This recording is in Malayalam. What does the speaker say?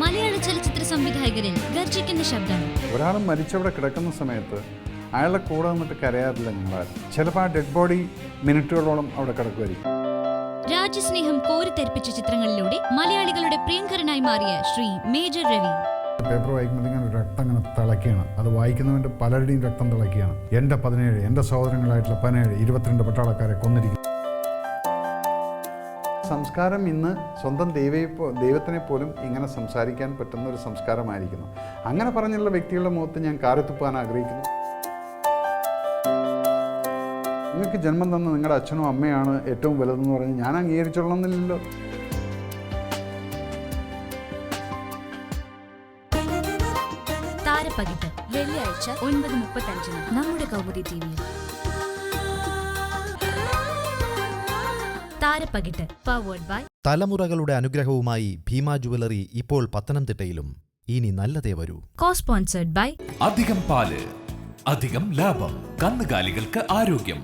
മലയാള ചലച്ചിത്ര സംവിധായകരിൽ ഗർജിക്കുന്ന ശബ്ദം. ഒരാൾ മരിച്ചവിടെ കിടക്കുന്ന സമയത്ത് അയാളുടെ കൂടെ നിന്നിട്ട് കരയാറില്ല ഞങ്ങളാരും. ചിലപ്പോൾ ആ ഡെഡ് ബോഡി മിനിറ്റുകളോളം അവിടെ കിടക്കുമായിരിക്കും. രാജ്യസ്നേഹം കോരിത്തെരിപ്പിച്ച ചിത്രങ്ങളിലൂടെ മലയാളികളുടെ പ്രിയങ്കരനായി മാറിയ ശ്രീ മേജർ രവി. പേപ്പർ വായിക്കുമ്പോൾ ഇങ്ങനെ രക്തം ഇങ്ങനെ തിളക്കുകയാണ് അത് വായിക്കുന്നവന്റെ പലരുടെയും രക്തം തിളക്കുകയാണ് എന്റെ പതിനേഴ് എന്റെ സഹോദരങ്ങളായിട്ടുള്ള പതിനേഴ് ഇരുപത്തിരണ്ട് പട്ടാളക്കാരെ കൊന്നിരിക്കും സംസ്കാരം ഇന്ന് സ്വന്തം ദൈവയെ പോ- ദൈവത്തിനെ പോലും ഇങ്ങനെ സംസാരിക്കാൻ പറ്റുന്ന ഒരു സംസ്കാരമായിരിക്കുന്നു. അങ്ങനെ പറഞ്ഞുള്ള വ്യക്തികളുടെ മുഖത്ത് ഞാൻ കാറിത്തുപ്പാൻ ആഗ്രഹിക്കുന്നു. നിങ്ങൾക്ക് ജന്മം തന്ന നിങ്ങളുടെ അച്ഛനും അമ്മയാണ് ഏറ്റവും വലുതെന്ന് പറഞ്ഞ് ഞാൻ അംഗീകരിച്ചോളണമെന്നില്ലല്ലോ. താരപ്പകിട്ട് വെള്ളിയാഴ്ച ഒൻപത് മുപ്പത്തഞ്ചിന് നമ്മുടെ കൗമുദി ടിവിയിൽ താരപ്പകിട്ട് പവേർഡ് ബൈ തലമുറകളുടെ അനുഗ്രഹവുമായി ഭീമ ജുവലറി ഇപ്പോൾ പത്തനംതിട്ടയിലും. ഇനി നല്ലതേ വരൂ. കോ സ്പോൺസർഡ് ബൈ അധികം പാൽ അധികം ലാഭം കന്നുകാലികൾക്ക് ആരോഗ്യം.